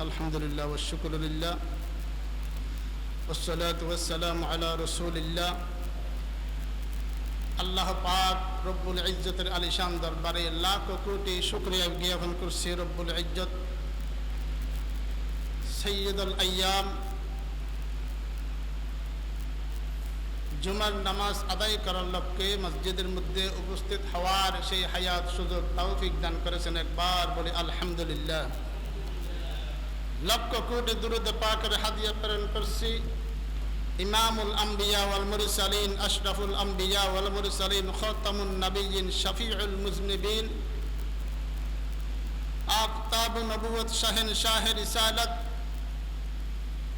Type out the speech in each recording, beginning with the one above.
الحمد لله والشكر لله والصلاة والسلام على رسول الله আল্লাহ পাক রব্বুল ইজ্জতের আলিশান দরবারে লাখ কোটি শুক্রিয়া জ্ঞাপন করছি রব্বুল ইজ্জত সৈয়দুল আয়াম জুমার নামাজ আদায় করার লক্ষ্যে মসজিদের মধ্যে উপস্থিত হওয়ার সেই হায়াত সুযোগ তৌফিক দান করেছেন একবার বলে আলহামদুলিল্লাহ লক্ষ কোটি দুরুদ পাকের হাদিয়া প্রেরণ করছি। ইমামুল আম্বিয়া ওয়াল মুরসালিন, আশরাফুল আম্বিয়া ওয়াল মুরসালিন, খতামুন নবিয়িন শফিউল মুজনিবিন। আফতাব নবুয়ত শাহেন শাহে রিসালাত।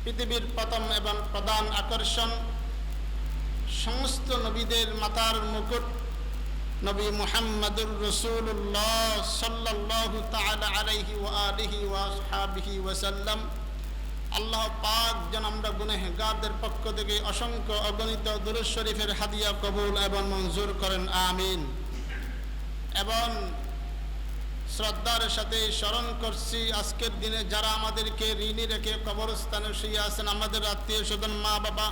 পৃথিবীর প্রথম এবং প্রধান আকর্ষণ। সমস্ত নবীদের মাতার মুকুট নবী মুহাম্মদুর রসুল্লাহ তাআলা আলাইহি ওয়া আলিহি ওয়া আসহাবিহি ওয়া সাল্লাম। আল্লাহ পাক যেন আমরা গুনেহগারদের পক্ষ থেকে অসংখ্য অগণিত দুরুদ শরীফের হাদিয়া কবুল এবং মঞ্জুর করেন, আমিন। এবং শ্রদ্ধার সাথে স্মরণ করছি, আজকের দিনে যারা আমাদেরকে ঋণী রেখে কবরস্থানে শুয়ে আছেন, আমাদের আত্মীয় স্বজন মা বাবা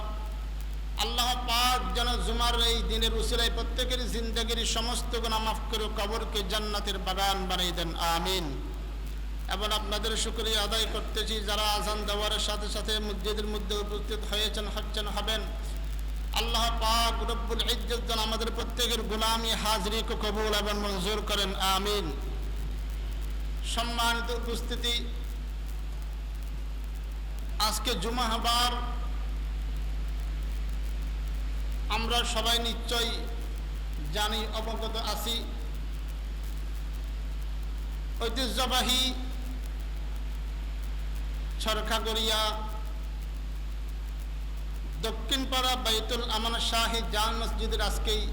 আল্লাহ পাক যেন জুমার এই দিনের উসিলায় প্রত্যেকের জিন্দগির সমস্ত গুণা মাফ করে কবরকে জান্নাতের বাগান বানিয়ে দেন, আমিন। এবং আপনাদের শুক্রিয়া আদায় করতেছি যারা আজান দেওয়ার সাথে সাথে মসজিদের মধ্যে উপস্থিত হয়েছেন, হচ্ছেন, হবেন। আল্লাহ পাক রব্বুল ইজ্জত যেন আমাদের প্রত্যেকের গুলামি হাজরিকে কবুল এবং মঞ্জুর করেন, আমিন। সম্মানিত উপস্থিতি, আজকে জুমা হবার আমরা সবাই নিশ্চয়ই জানি, অবগত আছি। ঐতিহ্যবাহী ছরখাগড়িয়া, দক্ষিণপাড়া বাইতুল আমান শাহী জান মসজিদের আজকেই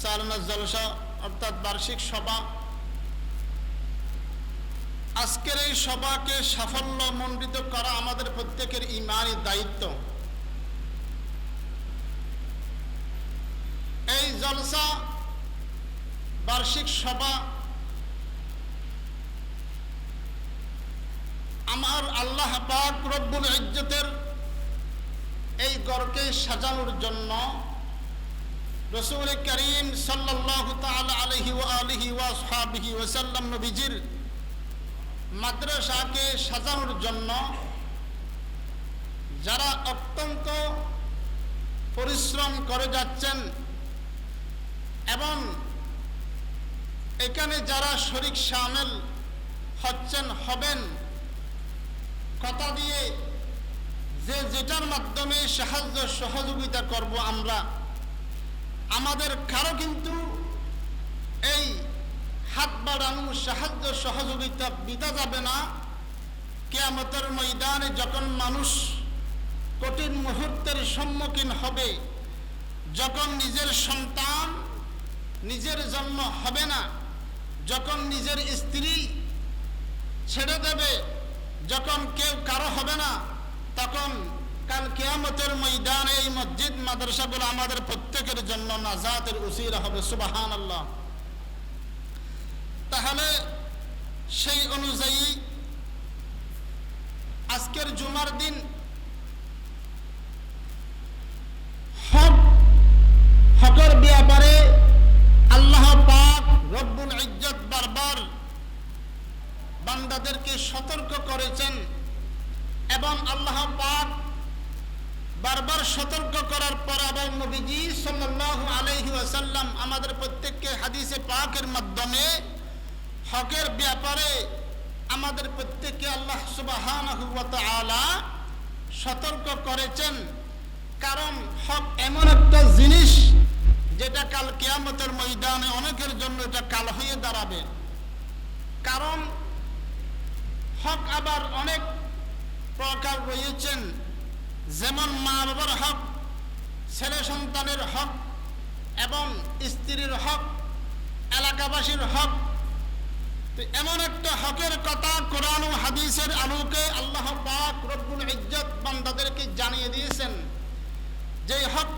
সালনা জলসা, অর্থাৎ বার্ষিক সভা। আজকের এই সভাকে সাফল্য মণ্ডিত করা আমাদের প্রত্যেকের ইমানই দায়িত্ব এই জলসা, বার্ষিক সভা। আমার আল্লাহ পাক রব্বুল ইজ্জতের এই গড়কে সাজানোর জন্য রসুল করিম ওয়া আলিহি ওয়া আসহাবিহি ওয়া সাল্লাম নবীজির মাদ্রাসাকে সাজানোর জন্য যারা অত্যন্ত পরিশ্রম করে যাচ্ছেন এবং এখানে যারা শরিক সামেল হচ্ছেন, হবেন, কথা দিয়ে যে যেটার মাধ্যমে সাহায্য সহযোগিতা করব আমরা, আমাদের কারও কিন্তু এই হাত বাড়ানো, সাহায্য সহযোগিতা বিদা যাবে না। কেয়ামতের ময়দানে যখন মানুষ কঠিন মুহূর্তের সম্মুখীন হবে, যখন নিজের সন্তান নিজের জন্ম হবে না। যখন নিজের স্ত্রী ছেড়ে দেবে, যখন কেউ কারও হবে না, তখন কাল কেয়ামতের ময়দানে এই মসজিদ, মাদ্রাসাগুলো আমাদের প্রত্যেকের জন্য নাজাতের উসিরা হবে সুবাহান আল্লাহ তাহলে সেই অনুযায়ী আজকের জুমার দিন হক, হকের ব্যাপারে আল্লাহ পাক রব্বুল ইজ্জত বারবার বান্দাদেরকে সতর্ক করেছেন এবং আল্লাহ পাক বারবার সতর্ক করার পর আবার নবীজি সাল্লাল্লাহু আলাইহি ওয়াসাল্লাম আমাদের প্রত্যেককে হাদিসে পাকের মাধ্যমে হকের ব্যাপারে আমাদের প্রত্যেককে আল্লাহ সুবহানাহু ওয়া তাআলা সতর্ক করেছেন কারণ হক এমন একটা জিনিস যেটা কাল কেয়ামতের ময়দানে অনেকের জন্য এটা কাল হয়ে দাঁড়াবে কারণ হক আবার অনেক প্রকার রয়েছেন যেমন মা বাবার হক ছেলে সন্তানের হক এবং স্ত্রীর হক এলাকাবাসীর হক। এমন একটা হকের কথা কোরআন হাদিসের আলোকে আল্লাহ পাক রব্বুল ইজ্জত বান্দাদেরকে জানিয়ে দিয়েছেন। যে হক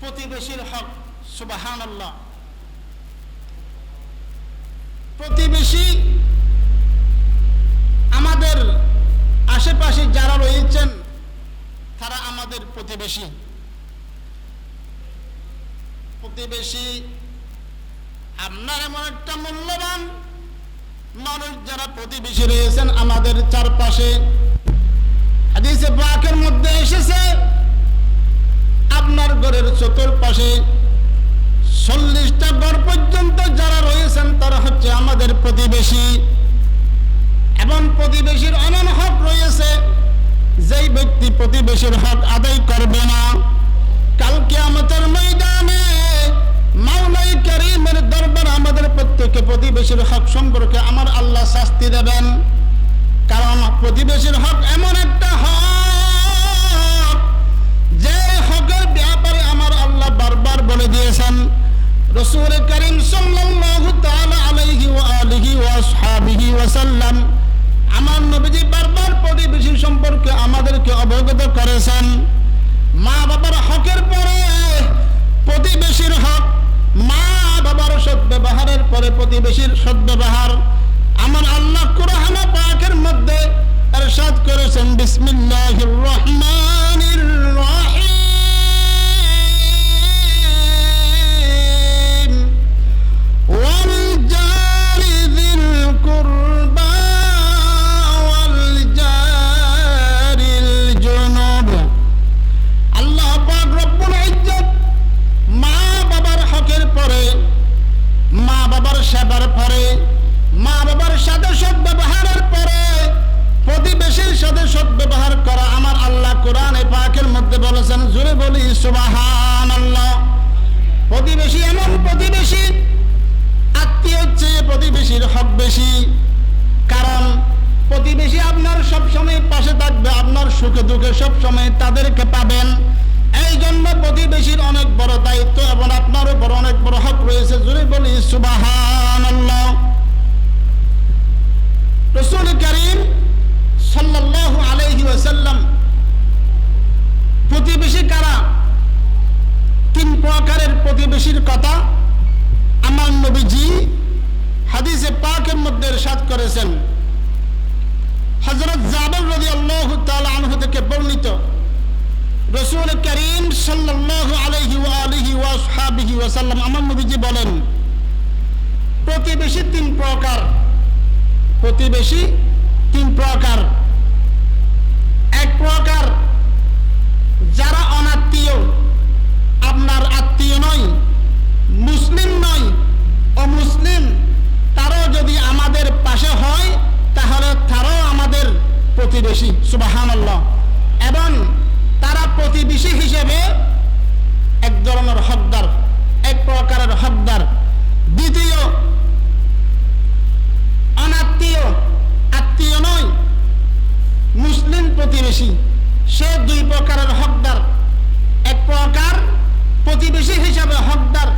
প্রতিবেশীর হক সুবাহান আল্লাহ প্রতিবেশী আমাদের আশেপাশে যারা রয়েছেন, তারা আমাদের প্রতিবেশী। প্রতিবেশী আপনার এমন একটা মূল্যবান মানুষ যারা প্রতিবেশী রয়েছেন আমাদের চারপাশে। হাদিসে পাকের মধ্যে এসেছে, আপনার ঘরের চতুর্পাশে চল্লিশটা ঘর পর্যন্ত যারা রয়েছেন তারা হচ্ছে আমাদের প্রতিবেশী। এবং প্রতিবেশীর এমন হক রয়েছে, যেই ব্যক্তি প্রতিবেশীর হক আদায় করবে না। কালকে আমাদের ময়দানে মাওলাই করিমের দরবার আমাদের প্রত্যেকে প্রতিবেশীর হক সম্পর্কে আমার আল্লাহ শাস্তি দেবেন। কারণ প্রতিবেশীর হক এমন একটা হক, যে হকের ব্যাপারে আমার আল্লাহ বারবার বলে দিয়েছেন। রসুল করিম সাল্লাল্লাহু তাআলা আলাইহি ওয়া আলিহি ওয়া আসহাবিহি ওয়া সাল্লাম আমার নবীজি বারবার প্রতিবেশী সম্পর্কে আমাদেরকে অবগত করেছেন। মা বাবার হকের পরে প্রতিবেশীর হক মা বাবার সদ্ব্যবহারের পরে প্রতিবেশীর সদ্ব্যবহার আমার আল্লাহ কুরহানা পাকের মধ্যে এরশাদ করেছেন, বিসমিল্লাহির রহমান সাথে সৎ ব্যবহার করা আমার আল্লাহ কোরআনে পাকের মধ্যে বলেছেন জুড়ে বলি সুবাহান আল্লাহ প্রতিবেশী এমন প্রতিবেশী, আত্মীয় চেয়ে প্রতিবেশীর হক বেশি। কারণ প্রতিবেশী আপনার সব সময় পাশে থাকবে, আপনার সুখে দুঃখে সব সময় তাদেরকে পাবেন। এই জন্য প্রতিবেশীর অনেক বড় দায়িত্ব এবং আপনার উপর অনেক বড় হক রয়েছে জুড়ে বলি সুবাহান রসুল করিম সাল্লাল্লাহু আলাইহি ওয়াসাল্লাম, প্রতিবেশী কারা? তিন প্রকারের প্রতিবেশীর কথা আমার নবীজি হাদিসে পাকের মধ্যে ইরশাদ করেছেন। হযরত জাবের রাদিয়াল্লাহু তাআলা আনহু থেকে বর্ণিত রাসূল করিম ওয়া আলিহি ওয়া আসহাবিহি ওয়া সাল্লাম আমার নবীজি বলেন, প্রতিবেশী তিন প্রকার, প্রতিবেশী তিন প্রকার। এক প্রকার যারা অনাত্মীয় আপনার আত্মীয় নয় মুসলিম নয় অমুসলিম তারও যদি আমাদের পাশে হয় তাহলে তারাও আমাদের প্রতিবেশী সুবাহান এবং তারা প্রতিবেশী হিসেবে এক ধরনের হকদার এক প্রকারের হকদার দ্বিতীয় অনাত্মীয় আত্মীয় নয় মুসলিম প্রতিবেশী সে দুই প্রকারের হকদার এক প্রকার প্রতিবেশী হিসাবে হকদার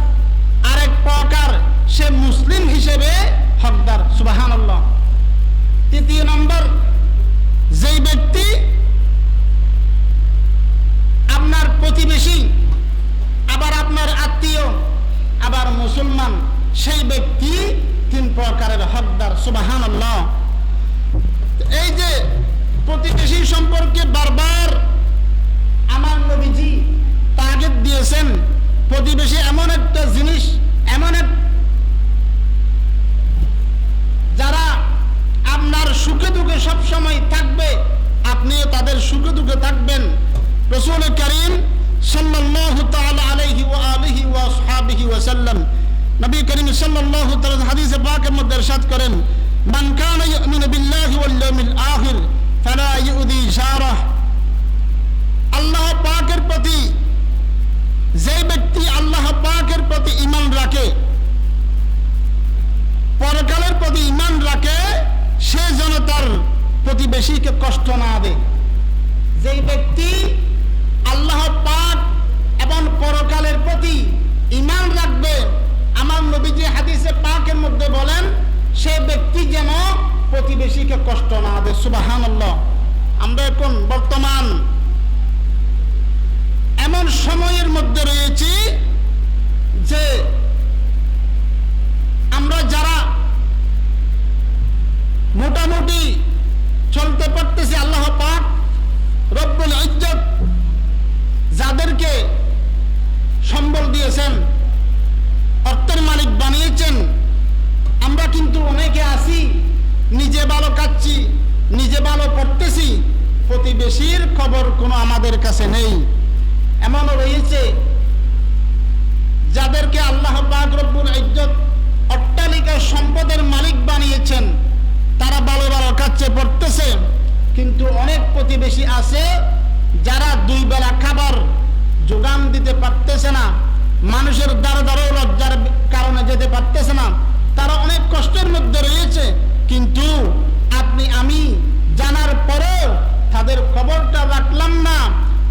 আরেক প্রকার সে মুসলিম হিসেবে হকদার সুবাহান তৃতীয় নম্বর যেই ব্যক্তি আপনার প্রতিবেশী আবার আপনার আত্মীয় আবার মুসলমান সেই ব্যক্তি তিন প্রকারের এই যে প্রতিবেশী সম্পর্কে বারবার আমার নবীজি তাগেদ দিয়েছেন, প্রতিবেশী এমন একটা জিনিস, এমন এক যারা আপনার সুখে দুঃখে সবসময় থাকবে, আপনিও তাদের সুখে দুঃখে থাকবেন। রসুল করিম সাল্লাল্লাহু তাআলা আলাইহি ওয়া আলিহি ওয়া আসহাবিহি ওয়া সাল্লাম, নবী করিম সাল্লাল্লাহু তাআলা হাদিসে পাকের মধ্যে ইরশাদ করেন কানা ইউমিনু বিল্লাহি ওয়াল ইয়াউমিল আখির ফালা ইউদি জারাহ আল্লাহ পাকের প্রতি যে ব্যক্তি আল্লাহ পাকের প্রতি ঈমান রাখে পরকালের প্রতি ঈমান রাখে সে যেন তার প্রতিবেশীকে কষ্ট না দেয়। যেই ব্যক্তি আল্লাহ পাক এবং পরকালের প্রতি ঈমান রাখবে, আমার নবীজি হাদিসে পাকের মধ্যে বলেন সে ব্যক্তি যেন প্রতিবেশীকে কষ্ট না দেয়। সুবাহান আমরা এখন বর্তমান এমন সময়ের মধ্যে রয়েছি যে আমরা যারা মোটামুটি চলতে পারতেছি, আল্লাহ পাক রব্বুল ইজ্জত যাদেরকে সম্বল দিয়েছেন, অর্থের মালিক কিন্তু অনেকে আছি, নিজে ভালো কাটছি, নিজে ভালো করতেছি, প্রতিবেশীর খবর কোনো আমাদের কাছে নেই। এমন রয়েছে, যাদেরকে আল্লাহ বাগরব্বুর ইজ্জত অট্টালিকা সম্পদের মালিক বানিয়েছেন, তারা ভালো ভালো কাছে পড়তেছে, কিন্তু অনেক প্রতিবেশী আছে, যারা দুই বেলা খাবার যোগান দিতে পারতেছে না, মানুষের দ্বারা দ্বারাও লজ্জার কারণে যেতে পারতেছে না তারা অনেক কষ্টের মধ্যে রয়েছে। কিন্তু আপনি, আমি জানার পরেও তাদের খবরটা রাখলাম না।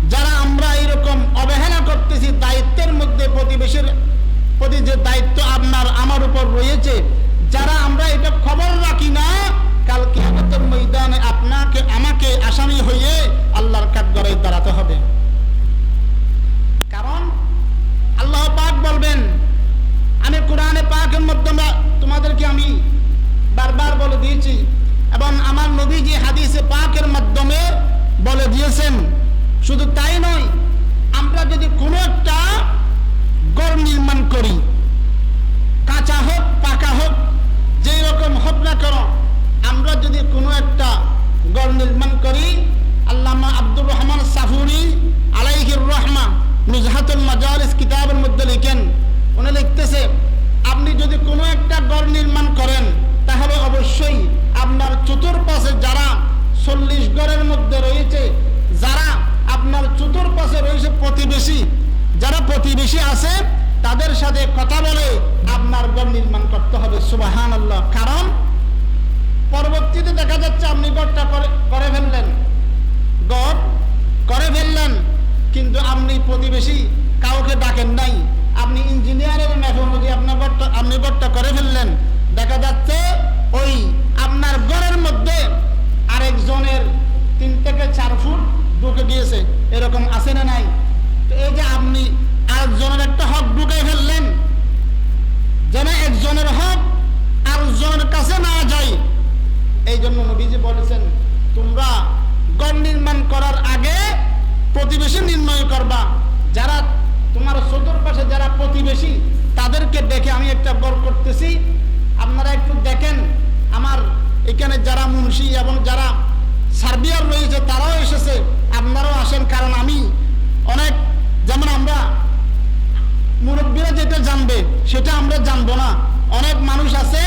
যারা আমরা এরকম অবহেলা করতেছি, দায়িত্বের মধ্যে প্রতিবেশীর প্রতি যে দায়িত্ব আপনার, আমার উপর রয়েছে প্রতিবেশী, যারা প্রতিবেশী আছে, তাদের সাথে কথা বলে আপনার গড় নির্মাণ করতে হবে সুবাহান আল্লাহ কারণ, পরবর্তীতে দেখা যাচ্ছে আপনি গড়টা করে ফেললেন। গড় করে ফেললেন, কিন্তু আপনি প্রতিবেশী কাউকে ডাকেন নাই। আপনি ইঞ্জিনিয়ারের মেথোলজি আপনার গড়টা আপনি গড়টা করে ফেললেন। দেখা যাচ্ছে, ওই আপনার গড়ের মধ্যে আরেকজনের তিন থেকে চার ফুট ঢুকে গিয়েছে। এরকম আছে না নাই? এই যে আপনি আরেকজনের একটা হক ঢুকে ফেললেন, যেন একজনের হক আরেকজনের কাছে না যায়। এই জন্য নবীজি বলেছেন, তোমরা গড় নির্মাণ করার আগে প্রতিবেশী নির্ণয় করবা। যারা তোমার চতুর্পাশে যারা প্রতিবেশী, তাদেরকে দেখে আমি একটা গড় করতেছি। আপনারা একটু দেখেন, আমার এখানে যারা মুন্সি এবং যারা সার্বিয়ার রয়েছে, তারাও এসেছে। আপনারাও আসেন, কারণ আমি অনেক যেমন আমরা মুরব্বীরা যেটা জানবে, সেটা আমরা জানব না। অনেক মানুষ আছে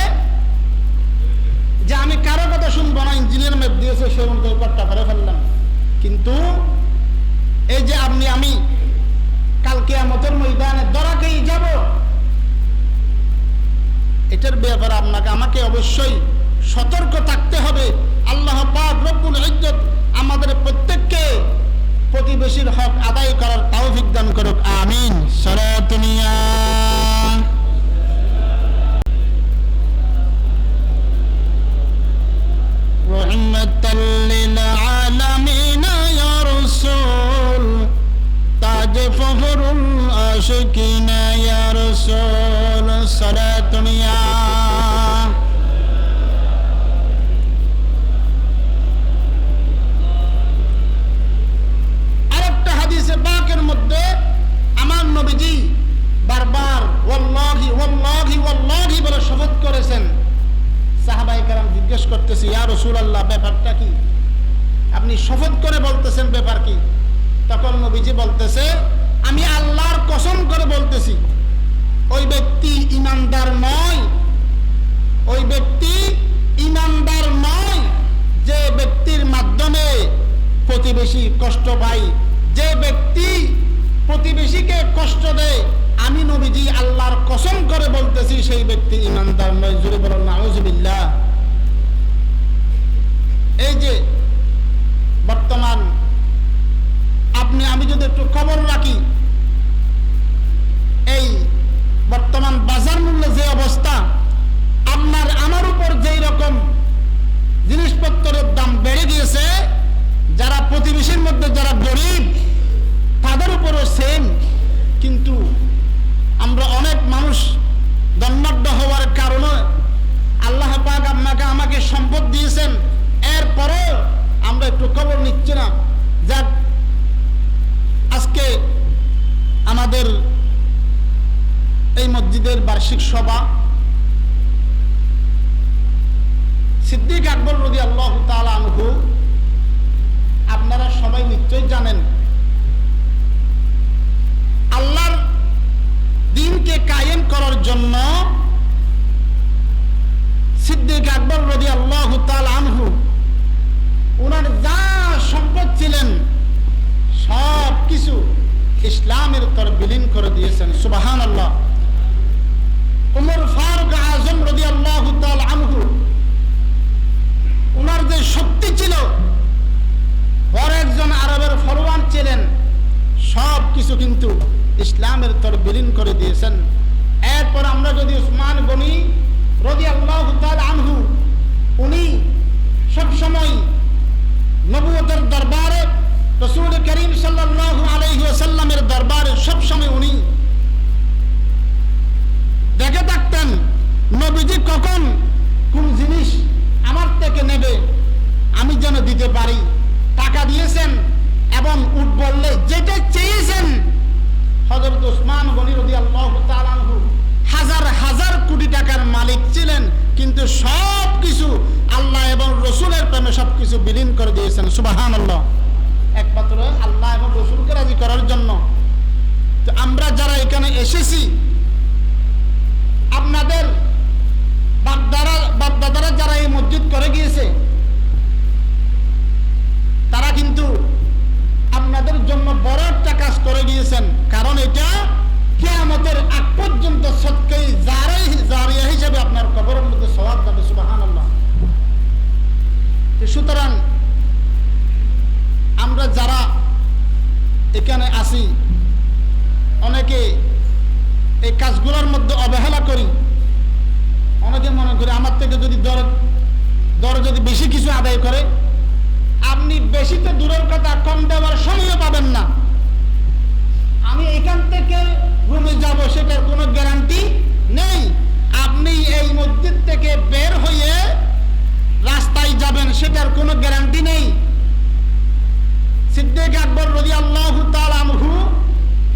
যে আমি কারও কথা শুনব না, ইঞ্জিনিয়ার ম্যাপ দিয়েছে সেরকম ব্যাপারটা করে ফেললাম। কিন্তু এই যে আপনি, আমি কালকে আমাদের ময়দানে দরাকেই যাব, এটার ব্যাপারে আপনাকে, আমাকে অবশ্যই সতর্ক থাকতে হবে। আল্লাহ পাক রব্বুল ইজ্জত আমাদের প্রত্যেককে প্রতিবেশীর হক আদায় করার তৌফিক দান করুক আমিন সরাতুনিয়া رحمة للعالمين يا رسول تاج فخر العاشقين يا رسول صلاة يا শপথ করেছেন। সাহাবাই কারাম জিজ্ঞেস করতেছি, ইয়া রসুল আল্লাহ ব্যাপারটা কি? আপনি শপথ করে বলতেছেন, ব্যাপার কি? তখন নবীজি বলতেছে, আমি আল্লাহর কসম করে বলতেছি, ওই ব্যক্তি ইমানদার নয়, ওই ব্যক্তি ইমানদার নয়, যে ব্যক্তির মাধ্যমে প্রতিবেশী কষ্ট পায়, যে ব্যক্তি প্রতিবেশীকে কষ্ট দেয় আমি নবীজি আল্লাহর কসম করে বলতেছি, সেই ব্যক্তি ইমানদার নয়। জুড়ে বলেন, নাউজুবিল্লাহ। এই যে বর্তমান আপনি, আমি যদি একটু খবর রাখি, এই বর্তমান বাজার মূল্যে যে অবস্থা, আপনার, আমার উপর যেই রকম জিনিসপত্রের দাম বেড়ে গিয়েছে, যারা প্রতিবেশীর মধ্যে যারা গরিব, তাদের উপরও সেম কিন্তু আমরা অনেক মানুষ দন্নাঢ্য হওয়ার কারণে আল্লাহ পাক আপনাকে আমাকে সম্পদ দিয়েছেন এরপরেও আমরা একটু খবর নিচ্ছি না যাক আজকে আমাদের এই মসজিদের বার্ষিক সভা সিদ্দিক আকবর রদি আল্লাহ তালা আনহু সুবাহান আল্লাহ উমর ফারুক আজম রদি আল্লাহ আনহু ওনার শক্তি ছিল। একজন আরবের ফরওয়ান ছিলেন সব কিছু কিন্তু ইসলামের তর বিলীন করে দিয়েছেন। এরপর আমরা যদি উসমান গনি আল্লাহ আনহু, উনি সবসময় নবুয়তের দরবারে রসুল করিম সাল্লাহ আলহি আসাল্লামের দরবারে সবসময় উনি দেখে থাকতেন, নবীজি কখন কোন জিনিস আমার থেকে নেবে? আমি যেন দিতে পারি। টাকা দিয়েছেন এবং উঠ বললে যেটা চেয়েছেন। হজরত উসমান গনি রদি আল্লাহ হাজার হাজার কোটি টাকার মালিক ছিলেন, কিন্তু সব কিছু আল্লাহ এবং রসুলের প্রেমে সব কিছু বিলীন করে দিয়েছেন। সুবাহান আল্লাহ একমাত্র আল্লাহ এবং রসুলকে রাজি করার জন্য। তো আমরা যারা এখানে এসেছি, আপনাদের বাপদারা বাপদাদারা যারা এই মসজিদ করে গিয়েছে তারা কিন্তু আপনাদের জন্য বড় একটা কাজ করে গিয়েছেন কারণ এটা কেয়ামতের আগ পর্যন্ত সত্যই জারে জারিয়া হিসেবে আপনার কবরের মধ্যে স্বভাব যাবে সুবাহান সুতরাং আমরা যারা এখানে আসি অনেকে এই কাজগুলোর মধ্যে অবহেলা করি। অনেকে মনে করি আমার থেকে যদি দর দর যদি বেশি কিছু আদায় করে আপনি বেশি তো দূরের কথা কম দেওয়ার সময়ও পাবেন না। আমি এখান থেকে রুমে যাব, সেটার কোনো গ্যারান্টি নেই। আপনি এই মসজিদ থেকে বের হয়ে রাস্তায় যাবেন, সেটার কোনো গ্যারান্টি নেই। সিদ্দিক আকবর রদি আল্লাহ তালহু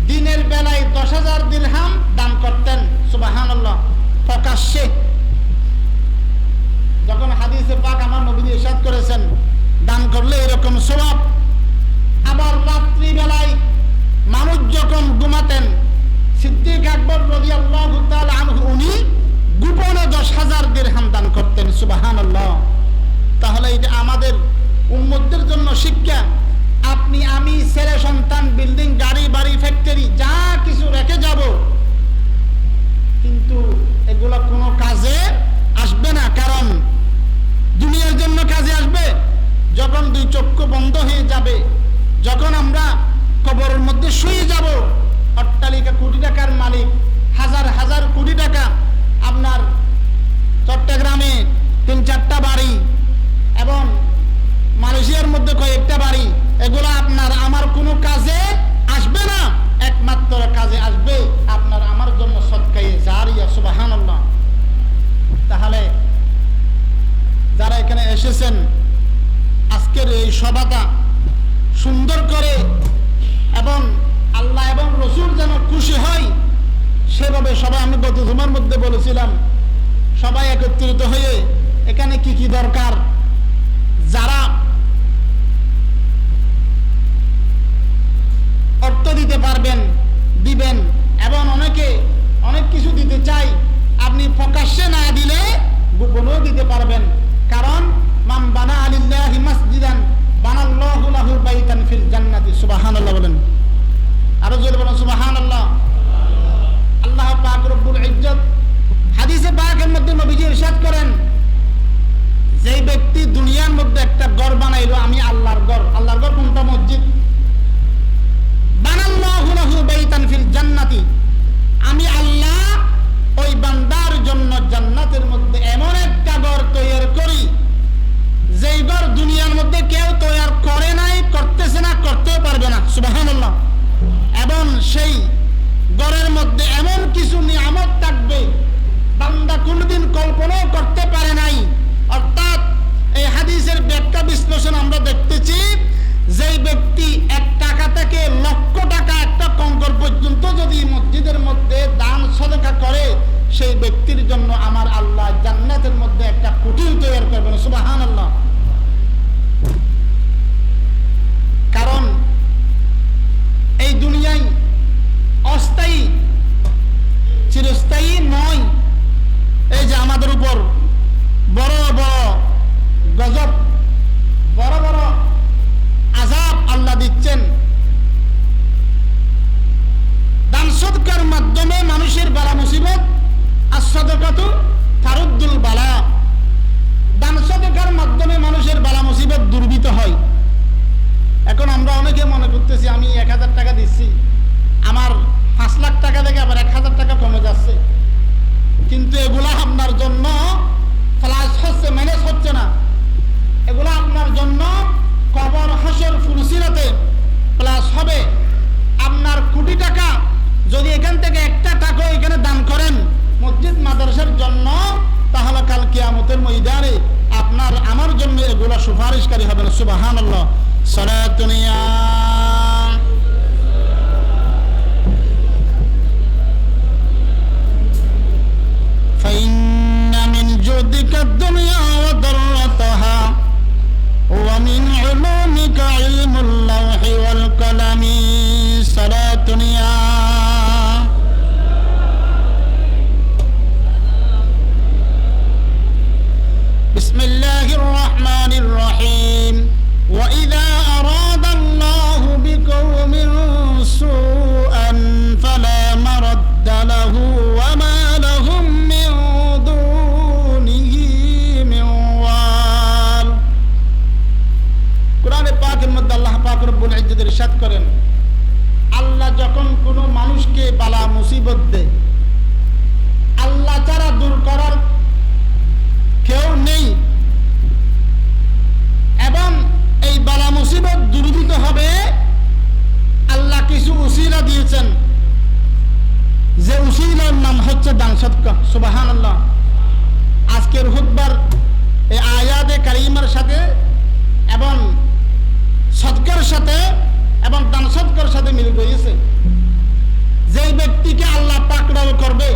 দিনের বেলায় দশ হাজার দিরহাম দান করতেন সুবাহান আল্লাহ প্রকাশ্যে। যখন হাদিসে পাক আমার নবী ইরশাদ করেছেন দান করলে এরকম স্বভাব। আবার রাত্রিবেলায় মানুষ যখন ঘুমাতেন, সিদ্দিক আকবর রদি আল্লাহ উনি গোপনে দশ হাজার দিরহাম দান করতেন সুবাহান আল্লাহ তাহলে এটা আমাদের উম্মতদের জন্য শিক্ষা। আপনি, আমি, ছেলে, সন্তান, বিল্ডিং, গাড়ি, বাড়ি, ফ্যাক্টরি, যা কিছু রেখে যাব। কিন্তু এগুলো কোনো কাজে আসবে না, কারণ দুনিয়ার জন্য কাজে আসবে। যখন দুই চক্ষু বন্ধ হয়ে যাবে, যখন আমরা কবরের মধ্যে শুয়ে যাব, অট্টালিকা কোটি টাকার মালিক, হাজার হাজার কোটি টাকা আপনার চট্টগ্রামে তিন চারটা বাড়ি এবং মালয়েশিয়ার মধ্যে কয়েকটা বাড়ি, এগুলো আপনার আমার কোনো কাজে আসবে না। একমাত্র কাজে আসবে আপনার আমার জন্য সৎকাই জারিয়া সুবাহান তাহলে যারা এখানে এসেছেন আজকের এই সভাটা সুন্দর করে এবং আল্লাহ এবং রসুল যেন খুশি হয়, সেভাবে সবাই আমি গত জুমার মধ্যে বলেছিলাম, সবাই একত্রিত হয়ে এখানে কি কি দরকার, যারা অর্থ দিতে পারবেন, দিবেন, এবং অনেকে অনেক কিছু দিতে চাই আপনি প্রকাশ্যে না দিলে গোপনেও দিতে পারবেন, কারণ মাম বানা আলিল্লাহি মাসজিদান, বানাল্লাহু লাহু বাইতান ফিল জান্নাতি। সুবহানাল্লাহ বলেন। আরও জোরে বলেন আল্লাহ পাক রব্বুল ইজ্জত হাদিসে পাকের মধ্যে নবীজি যেই ব্যক্তি দুনিয়ার মধ্যে একটা ঘর বানাইলো, আমি আল্লাহর ঘর আল্লাহর ঘর কোনটা? মসজিদ। যেই ব্যক্তি এক টাকা থেকে লক্ষ টাকা একটা কঙ্কর পর্যন্ত যদি মসজিদের মধ্যে দান সদকা করে, সেই ব্যক্তির জন্য আমার আল্লাহ জান্নাতের মধ্যে একটা কুটির তৈরি করবেন সুবাহান আল্লাহ কারণ এই দুনিয়ায় অস্থায়ী, চিরস্থায়ী নয়। এই যে আমাদের উপর বড় বড় গজব সদকার মাধ্যমে মানুষের বালা মুসিবত, আর সদকাত ফারুদ্দুল বালা। দান সদকার মাধ্যমে মানুষের বালা মুসিবত দুর্বিত হয়। এখন আমরা অনেকে মনে করতেছি, আমি এক হাজার টাকা দিচ্ছি। আমার পাঁচ লাখ টাকা থেকে আবার এক হাজার টাকা কমে যাচ্ছে। কিন্তু এগুলা আপনার জন্য ফ্লাস হচ্ছে, ম্যানেজ হচ্ছে না। এগুলা আপনার জন্য কবর, হাসর ফুলসিরাতে প্লাস হবে। আপনার কোটি টাকা সুপারিশকারী হবে না সুবাহান আল্লাহ সরাতুনিয়া فإن من جودك الدنيا وضرتها ومن علومك علم اللوح والقلم صلاة يا بسم الله الرحمن الرحيم سوءا فلا مرد له وما لهم من دونه من وال কোরআনে পাকের মধ্যে আল্লাহ পাক রব্বুল ইজ্জত ইরশাদ করেন আল্লাহ যখন কোনো মানুষকে বালা মুসিবত দেয় আল্লাহ ছাড়া দূর করার কেউ নেই এবং এই বালা মুসিবত দূরীভূত হবে আল্লাহ কিছু উসিলা দিয়েছেন। যে উসিলার নাম হচ্ছে দান সৎকা সুবাহান আজকের হুদবার এই আয়াদে কারিমার সাথে এবং সৎকার সাথে এবং দান সৎকার সাথে মিল গিয়েছে যেই ব্যক্তিকে আল্লাহ পাকড়াও করবে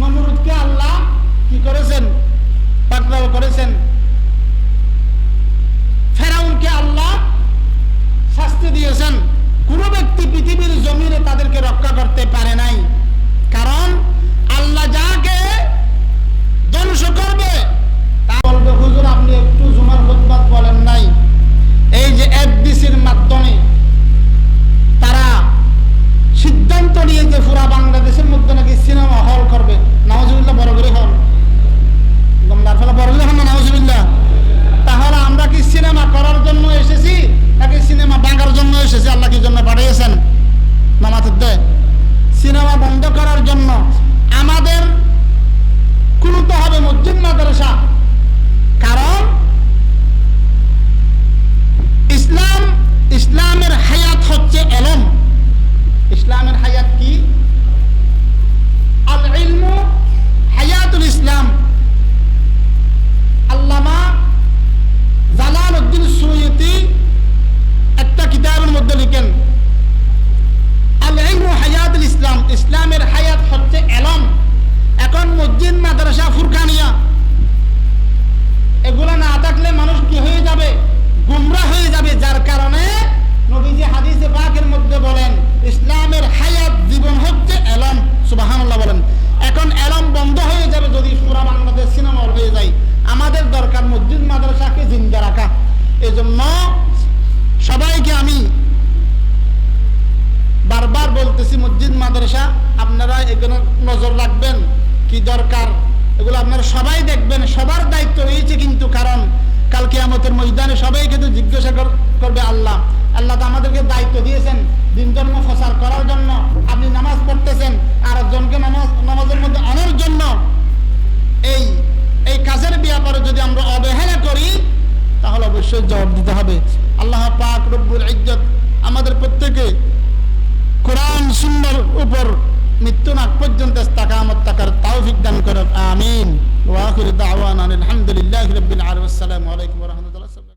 নমরুদকে মসজিদ আপনারা এখানে নজর রাখবেন। কি দরকার? এগুলো আপনারা সবাই দেখবেন, সবার দায়িত্ব রয়েছে কিন্তু, কারণ কালকে আমাদের ময়দানে সবাই কিন্তু জিজ্ঞাসা করবে আল্লাহ। আল্লাহ তো আমাদেরকে দায়িত্ব দিয়েছেন দিন ধর্ম প্রচার করার জন্য। আপনি নামাজ পড়তেছেন আর একজনকে নামাজ, নামাজের মধ্যে আনার জন্য। এই এই কাজের ব্যাপারে যদি আমরা অবহেলা করি, তাহলে অবশ্যই জবাব দিতে হবে। আল্লাহ পাক রব্বুল ইজ্জত আমাদের প্রত্যেকে কোরআন সুন্দর উপর মৃত্যু নাগ পর্যন্ত ইস্তাকামত তাকার তৌফিক দান করেন। আমিন। ওয়া দাওয়ান আলহামদুলিল্লাহ রবিল আসসালামু আলাইকুম রাহমাতুল্লাহ।